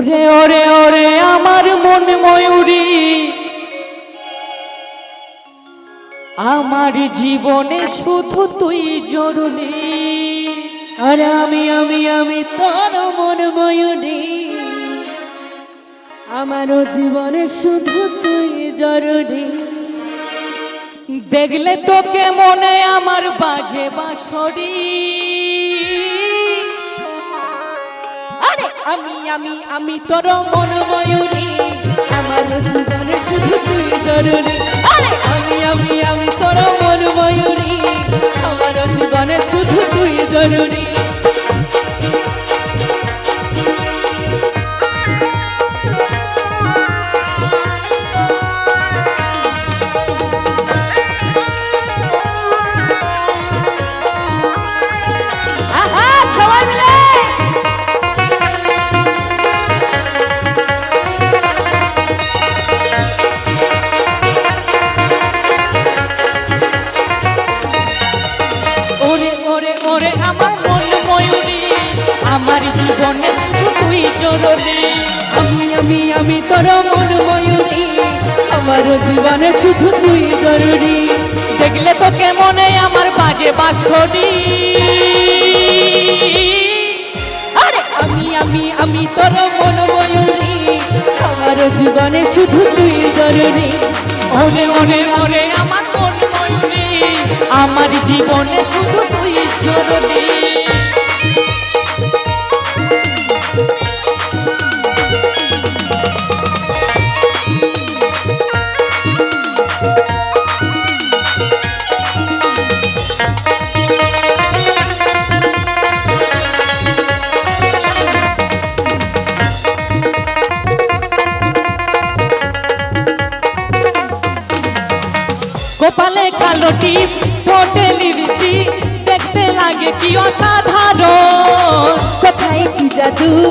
ওরে ওরে ওরে, আমার মন ময়ূরী। আমার জীবনে শুধু তুই জরুরি। আর আমি আমি আমি তোর মন ময়ূরী। আমারও জীবনে শুধু তুই জরুরি। দেখলে তোকে মনে আমার বাজে আরে আমি আমি আমি তোর মন ময়ূরী আমার জীবনে শুধু তুই জরুরি। আমি আমি আমি তোর মন ময়ূরী আমার জীবনে শুধু তুই জরুরি। জীবনে শুধু তুই জরুরি আমি আমি আমি তোর মন ময়ূরী আমার জীবনে শুধু তুই জরুরি। দেখলে তোকে মনে আমার বাজে বাঁশরি আরে আমি আমি আমি তোর মন ময়ূরী আমার জীবনে শুধু তুই জরুরি। ওরে ওরে ওরে আমার মন ময়ূরী আমার জীবনে শুধু তুই জরুরি। জাদু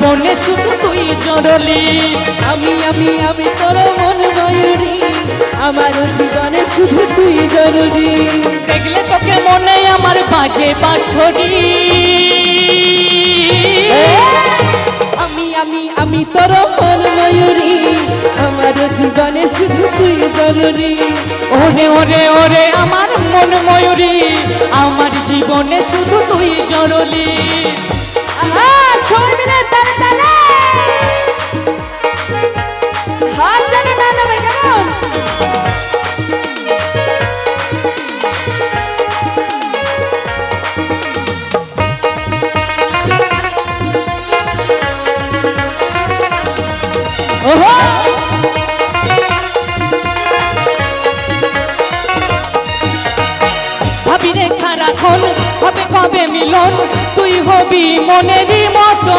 জীবনে শুধু তুই জড়লি। আমি আমি আমি তোর মন ময়ূরী আমার জীবনে শুধু তুই জরুরি দেখলে তোকে মনে আমার বাজে বাঁশরি। আমি আমি আমি তোর মন ময়ূরী আমার জীবনে শুধু তুই জরুরি ওরে ওরে ওরে, আমার মন ময়ূরী। আমার জীবনে শুধু তুই জরলি আহা! ভাবি রেখা রাখল হবে কবে মিলন? তুই হবি মনেরই মন। মতো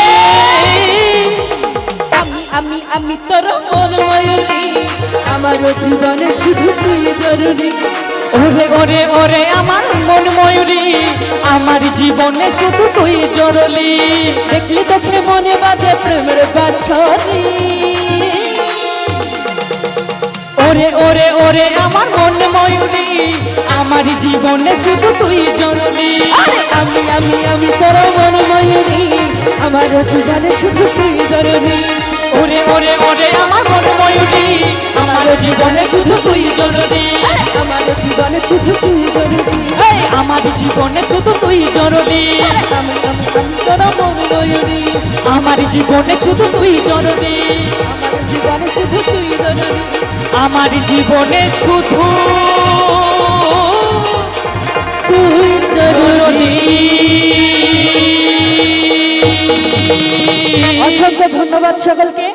আমি তোর মন ময়ূরী আমারও জীবনে শুধু তুই জরুরি ওরে ওরে ওরে, আমার মন ময়ূরী আমার জীবনে শুধু তুই জরুরি দেখলি তোকে মনে বাজে প্রেমের বাসরি ওরে ওরে ওরে, আমার মন ময়ূরী আমার জীবনে শুধু তুই জরুরি আমি আমি আমি তোর মন ময়ূরী আমার জীবনে শুধু তুই জরুরি ওরে ওরে ওরে আমার মন ময়ূরী আমার জীবনে শুধু তুই জরলি আরে। আমারও জীবনে শুধু তুই জরুরি। আমার জীবনে শুধু তুই ময়ূরী আমার জীবনে শুধু তুই জরলি আমার জীবনে শুধু তুই জরুরি। আমার জীবনে শুধু তুই জরুরি জরুরি। অসংখ্য ধন্যবাদ সকলকে।